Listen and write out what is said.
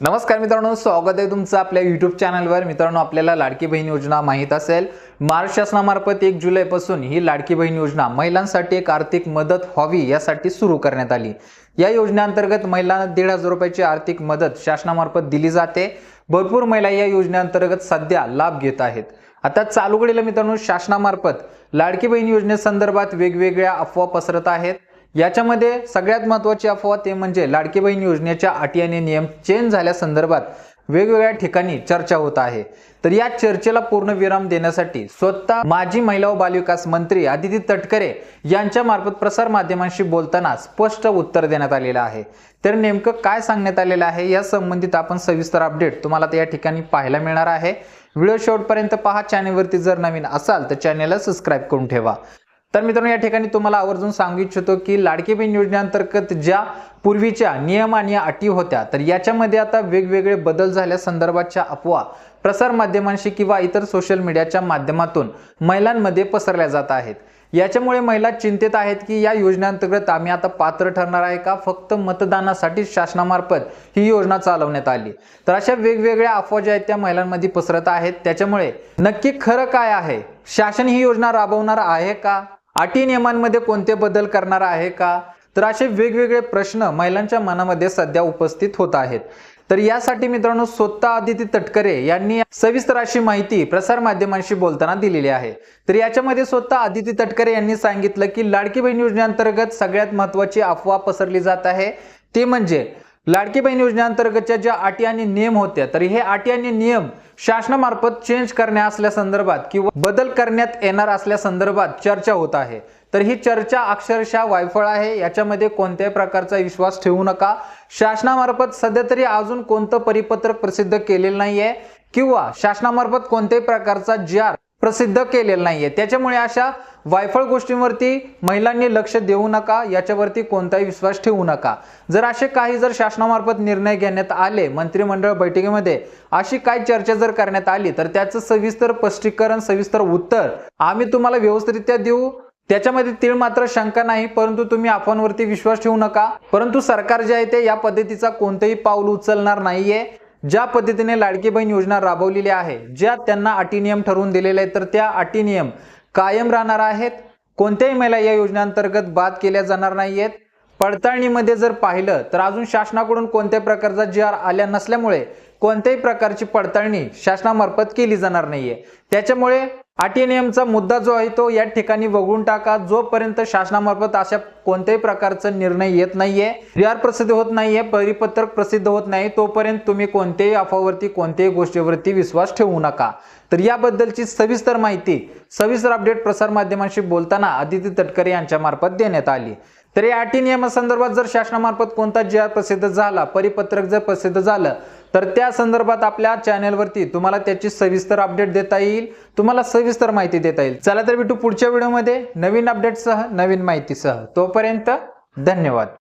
नमस्कार मित्रांनो स्वागत आहे तुमचं आपल्या युट्यूब चॅनलवर मित्रांनो आपल्याला लाडकी बहीण योजना माहीत असेल. महाराष्ट्र शासनामार्फत एक जुलैपासून ही लाडकी बहीण योजना महिलांसाठी एक आर्थिक मदत व्हावी यासाठी सुरू करण्यात आली. या योजनेअंतर्गत महिलांना दीड हजार रुपयाची आर्थिक मदत शासनामार्फत दिली जाते. भरपूर महिला या योजनेअंतर्गत सध्या लाभ घेत आहेत. आता चालू घडीला मित्रांनो शासनामार्फत लाडकी बहीण योजनेसंदर्भात वेगवेगळ्या अफवा पसरत आहेत. याच्यामध्ये सगळ्यात महत्त्वाची अफवा ते म्हणजे लाडकी बहीण योजनेच्या अटी आणि नियम चेंज झाल्यासंदर्भात वेगवेगळ्या ठिकाणी चर्चा होत आहे. तर या चर्चेला पूर्ण विराम देण्यासाठी स्वतः माजी महिला व बालविकास मंत्री आदिती तटकरे यांच्या मार्फत प्रसार माध्यमांशी बोलताना स्पष्ट उत्तर देण्यात आलेलं आहे. तर नेमकं काय सांगण्यात आलेलं आहे या संबंधित आपण सविस्तर अपडेट तुम्हाला या ठिकाणी पाहायला मिळणार आहे. व्हिडिओ शेवटपर्यंत पहा चॅनेलवरती जर नवीन असाल तर चॅनेलला सबस्क्राईब करून ठेवा. तर मित्रांनो या ठिकाणी तुम्हाला आवर्जून सांगू इच्छितो की लाडकी बहीण योजनेअंतर्गत ज्या पूर्वीच्या नियम आणि अटी होत्या तर याच्यामध्ये आता वेगवेगळे बदल झाल्या संदर्भाच्या अफवा प्रसार माध्यमांशी किंवा इतर सोशल मीडियाच्या माध्यमातून महिलांमध्ये पसरल्या जात आहेत. याच्यामुळे महिला चिंतेत आहेत की या योजनेअंतर्गत आम्ही आता पात्र ठरणार आहे का? फक्त मतदानासाठी शासनामार्फत ही योजना चालवण्यात आली. तर अशा वेगवेगळ्या अफवा ज्या आहेत त्या महिलांमध्ये पसरत आहेत. त्याच्यामुळे नक्की खरं काय आहे? शासन ही योजना राबवणार आहे का? अटी नियमांमध्ये कोणते बदल करणार आहे का? तर असे वेगवेगळे प्रश्न महिलांच्या मनामध्ये सध्या उपस्थित होत आहेत. तर यासाठी मित्रांनो स्वतः आदिती तटकरे यांनी सविस्तर अशी माहिती प्रसार माध्यमांशी बोलताना दिलेली आहे. तर याच्यामध्ये स्वतः आदिती तटकरे यांनी सांगितलं की लाडकी बहीण योजनेअंतर्गत सगळ्यात महत्वाची अफवा पसरली जात आहे. ते म्हणजे लाडकी बहीण योजनेअंतर्गतच्या ज्या अटी आणि नियम होत्या तर हे अटी आणि नियम शासनामार्फत चेंज करण्या असल्या संदर्भात किंवा बदल करण्यात येणार असल्या संदर्भात चर्चा होत आहे. तर ही चर्चा अक्षरशः वायफळ आहे. याच्यामध्ये कोणत्याही प्रकारचा विश्वास ठेवू नका. शासनामार्फत सध्या तरी अजून कोणतं परिपत्रक प्रसिद्ध केलेलं नाहीये किंवा शासनामार्फत कोणत्याही प्रकारचा जी आर प्रसिद्ध केलेलं नाहीये. त्याच्यामुळे अशा वायफळ गोष्टींवरती महिलांनी लक्ष देऊ नका याच्यावरती कोणताही विश्वास ठेवू नका. जर असे काही जर शासनामार्फत निर्णय घेण्यात आले मंत्रिमंडळ बैठकीमध्ये अशी काही चर्चा जर करण्यात आली तर त्याचं सविस्तर स्पष्टीकरण सविस्तर उत्तर आम्ही तुम्हाला व्यवस्थितरित्या देऊ. त्याच्यामध्ये तीळ मात्र शंका नाही परंतु तुम्ही अफवांवरती विश्वास ठेवू नका. परंतु सरकार जे आहे ते या पद्धतीचा कोणतंही पाऊल उचलणार नाहीये. ज्या पद्धतीने लाडकी बहीण योजना राबवलेली आहे ज्या त्यांना अटी नियम ठरवून दिलेले आहेत तर त्या अटी नियम कायम राहणार आहेत. कोणत्याही महिला या योजनेअंतर्गत बाद केल्या जाणार नाहीयेत. पडताळणीमध्ये जर पाहिलं तर अजून शासनाकडून कोणत्याही प्रकारचा जी आर आल्या नसल्यामुळे कोणत्याही प्रकारची पडताळणी शासनामार्फत केली जाणार नाहीये. त्याच्यामुळे अटी मुद्दा जो आहे तो या ठिकाणी वगळून टाका. जोपर्यंत शासनामार्फत अशा कोणत्याही प्रकारचा निर्णय येत नाहीये जी प्रसिद्ध होत नाहीये परिपत्रक प्रसिद्ध होत नाही तोपर्यंत तुम्ही कोणत्याही अफवावरती कोणत्याही गोष्टीवरती विश्वास ठेवू नका. तर याबद्दलची सविस्तर माहिती सविस्तर अपडेट प्रसार माध्यमांशी बोलताना आदिती तटकरे यांच्या मार्फत देण्यात आली. तर या अटी नियमासंदर्भात जर शासनामार्फत कोणता जी आर प्रसिद्ध झाला परिपत्रक जर प्रसिद्ध झालं तर त्या संदर्भात आपल्या चॅनेलवरती तुम्हाला त्याची सविस्तर अपडेट देता येईल तुम्हाला सविस्तर माहिती देता येईल. चला तर भेटू पुढच्या व्हिडिओमध्ये नवीन अपडेटसह नवीन माहितीसह. तोपर्यंत धन्यवाद.